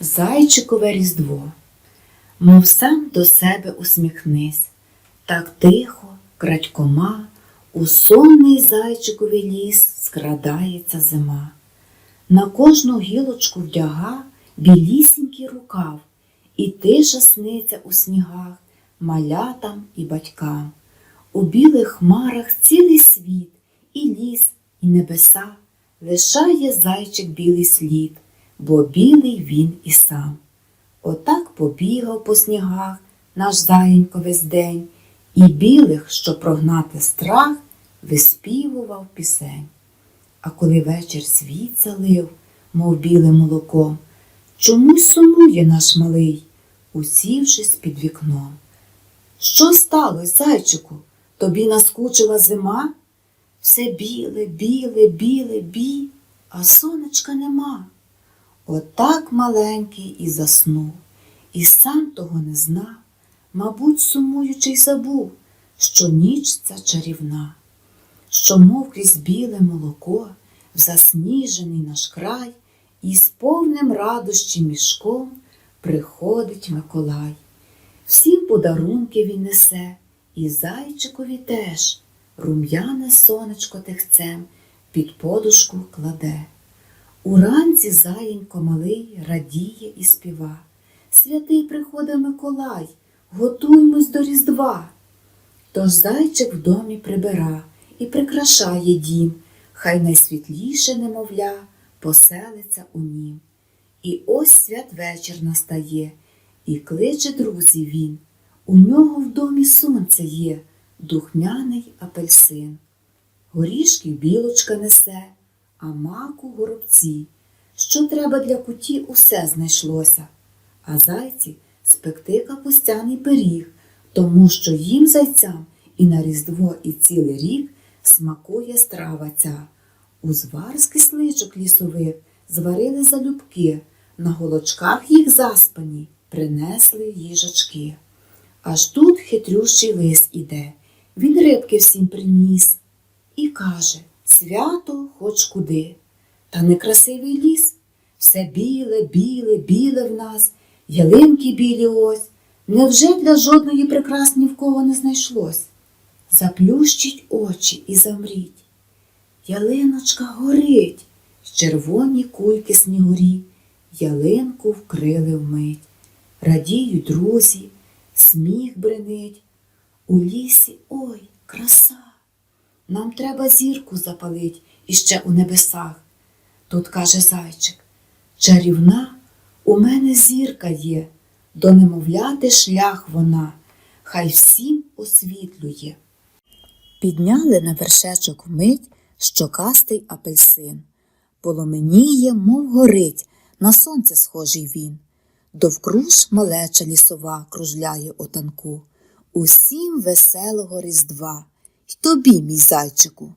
Зайчикове різдво, мов сам до себе усміхнись, так тихо, крадькома, у сонний зайчиковий ліс скрадається зима. На кожну гілочку вдяга білісінький рукав, і тиша сниться у снігах малятам і батькам. У білих хмарах цілий світ, і ліс, і небеса, лишає зайчик білий слід, бо білий він і сам. Отак побігав по снігах наш заєнько весь день, і білих, щоб прогнати страх, виспівував пісень. А коли вечір світ залив, мов білим молоком, чомусь сумує наш малий, усівшись під вікном. Що сталося, зайчику? Тобі наскучила зима? Все біле, біле, біле, бі, а сонечка нема. Отак маленький і заснув, і сам того не знав, мабуть, сумуючи й забув, що ніч ця чарівна, що мов крізь біле молоко, в засніжений наш край, і з повним радощі мішком приходить Миколай. Всім подарунки він несе, і зайчикові теж рум'яне сонечко тихцем під подушку кладе. Уранці заєнько малий радіє і співа. Святий приходить Миколай, готуймось до Різдва. Тож зайчик в домі прибира і прикрашає дім, хай найсвітліше немовля поселиться у нім. І ось святвечір настає, і кличе друзів він. У нього в домі сонце є, духмяний апельсин. Горішків білочка несе, а маку горобці. Що треба для куті, усе знайшлося. А зайці спекти капустяний пиріг, тому що їм зайцям і на Різдво, і цілий рік смакує страва ця. Узвар з кисличок лісових зварили залюбки, на голочках їх заспані принесли їжачки. Аж тут хитрющий лис іде, він рибки всім приніс і каже свято хоч куди. Та некрасивий ліс, все біле, біле, біле в нас, ялинки білі ось. Невже для жодної прикрас ні в кого не знайшлось? Заплющіть очі і замріть. Ялиночка горить, червоні кульки снігурі, ялинку вкрили вмить. Радіють друзі, сміх бренить. У лісі ой, краса. Нам треба зірку запалить іще у небесах. Тут каже зайчик, чарівна у мене зірка є, до немовляти шлях вона, хай всім освітлює. Підняли на вершечок вмить щокастий апельсин. Поломеніє, мов горить, на сонце схожий він. Довкруж малеча лісова кружляє отанку. Усім веселого різдва, й тобі, мій зайчику.